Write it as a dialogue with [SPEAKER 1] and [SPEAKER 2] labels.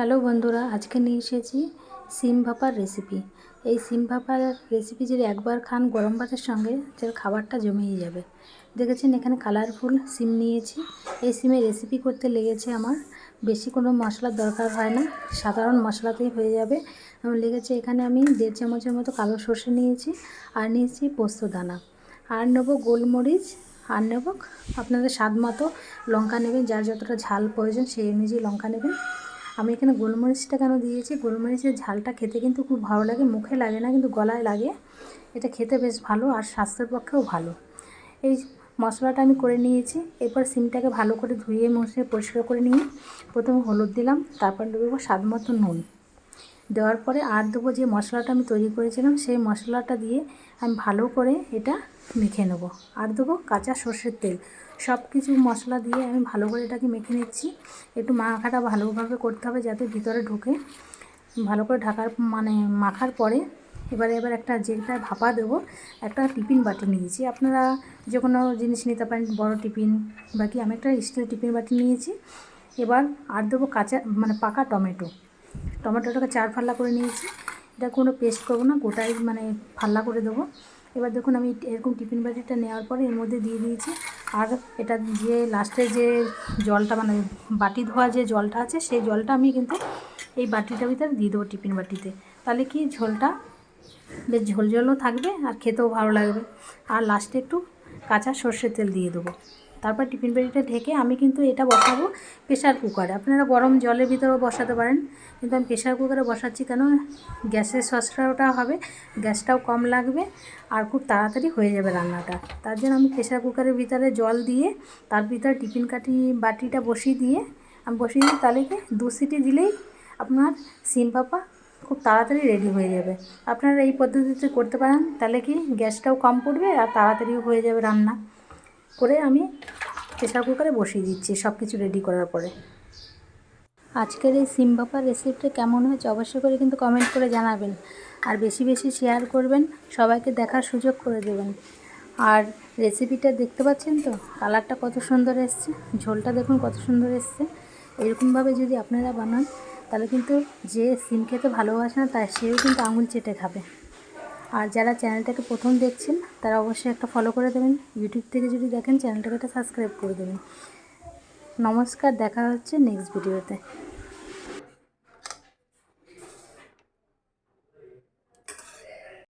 [SPEAKER 1] Hello বন্ধুরা, আজকে নিয়ে এসেছি সিম ভাপার রেসিপি এই সিম ভাপার রেসিপি যদি একবার খান গরম ভাতের সঙ্গে, তাহলে খাবারটা জমেই যাবে। দেখেছেন, এখানে কালারফুল সিম নিয়েছি। এই সিমের রেসিপি করতে লেগেছে আমার। বেশি কোনো মশলার দরকার হয় না, সাধারণ মশলাতেই হয়ে যাবে। আমার লেগেছে এখানে আমি দেড় চামচের মতো কালো সর্ষে নিয়েছি, আর নিয়েছি পোস্ত দানা। আর নেব গোলমরিচ, আর নেব আপনাদের স্বাদ মতো লঙ্কা নেবেন, যার যতটা ঝাল প্রয়োজন সেই অনুযায়ী লঙ্কা নেবেন। আমি এখানে গোলমরিচটা কেন দিয়েছি? গোলমরিচের ঝালটা খেতে কিন্তু খুব ভালো লাগে, মুখে লাগে না কিন্তু গলায় লাগে। এটা খেতে বেশ ভালো আর স্বাস্থ্যের পক্ষেও ভালো। এই মশলাটা আমি করে নিয়েছি, এরপর সিমটাকে ভালো করে ধুয়ে মুছে পরিষ্কার করে নিয়ে প্রথমে হলুদ দিলাম, তারপর দেবো স্বাদ মতো নুন। দেওয়ার পরে আর দেবো যে মশলাটা আমি তৈরি করেছিলাম, সেই মশলাটা দিয়ে আমি ভালো করে এটা মেখে নেব। আর দেবো কাঁচা সর্ষের তেল। সব কিছু মশলা দিয়ে আমি ভালো করে এটাকে মেখে নিচ্ছি। একটু মাখাটা ভালোভাবে করতে হবে যাতে ভিতরে ঢুকে। ভালো করে ঢাকার মানে মাখার পরে এবারে এবার একটা যেটা ভাপা দেবো, একটা টিফিন বাটি নিয়েছি। আপনারা যে কোনো জিনিস নিতে পারেন, বড় টিফিন বা কি, আমি একটা স্টিল টিফিন বাটি নিয়েছি। এবার আর দেবো কাঁচা মানে পাকা টমেটো। টমেটোটাকে চার ফাল্লা করে নিয়েছি। এটা কোনো পেস্ট করব না, গোটাই মানে ফাল্লা করে দেবো। এবার দেখুন আমি এরকম টিফিন বাটিটা নেওয়ার পরে এর মধ্যে দিয়ে দিয়েছি। আর এটা যে লাস্টে যে জলটা মানে বাটি ধোয়া যে জলটা আছে, সেই জলটা আমি কিন্তু এই বাটিটার ভিতরে দিয়ে দেবো টিফিন বাটিতে। তাহলে কি ঝোলটা বেশ ঝোল ঝোলও থাকবে আর খেতেও ভালো লাগবে। আর লাস্টে একটু কাঁচা সর্ষের তেল দিয়ে দেবো। তারপর টিফিন বাটিটা ঢেকে আমি কিন্তু এটা বসাবো প্রেশার কুকারে। আপনারা গরম জলের ভিতরেও বসাতে পারেন, কিন্তু আমি প্রেশার কুকারে বসাচ্ছি কেন? গ্যাসের সসটাওটা হবে, গ্যাসটাও কম লাগবে আর খুব তাড়াতাড়ি হয়ে যাবে রান্নাটা। তার জন্য আমি প্রেশার কুকারের ভিতরে জল দিয়ে, তার ভিতরে টিফিন কাটি বাটিটা বসিয়ে দিয়ে, আমি বসিয়ে দিই তাহলে কি দু সিটি দিলেই আপনার সিম পাপা খুব তাড়াতাড়ি রেডি হয়ে যাবে। আপনারা এই পদ্ধতিতে করতে পারেন, তাহলে কি গ্যাসটাও কম পড়বে আর তাড়াতাড়িও হয়ে যাবে রান্না। করে আমি প্রেশার কুকারে বসিয়ে দিচ্ছি সব কিছু রেডি করার পরে। আজকের এই সিম ভাপার রেসিপিটা কেমন হয়েছে অবশ্যই করে কিন্তু কমেন্ট করে জানাবেন। আর বেশি বেশি শেয়ার করবেন, সবাইকে দেখার সুযোগ করে দেবেন। আর রেসিপিটা দেখতে পাচ্ছেন তো? কালারটা কত সুন্দর এসছে, ঝোলটা দেখুন কত সুন্দর এসছে। এরকমভাবে যদি আপনারা বানান, তাহলে কিন্তু যে সিম খেতে ভালোবাসে না, তার সেও কিন্তু আঙুল চেটে খাবে। আর যারা চ্যানেলটাকে প্রথম দেখছেন, তারা অবশ্যই একটা ফলো করে দেবেন। ইউটিউব থেকে যদি দেখেন, চ্যানেলটাকে একটা সাবস্ক্রাইব করে দেবেন। নমস্কার, দেখা হচ্ছে নেক্সট ভিডিওতে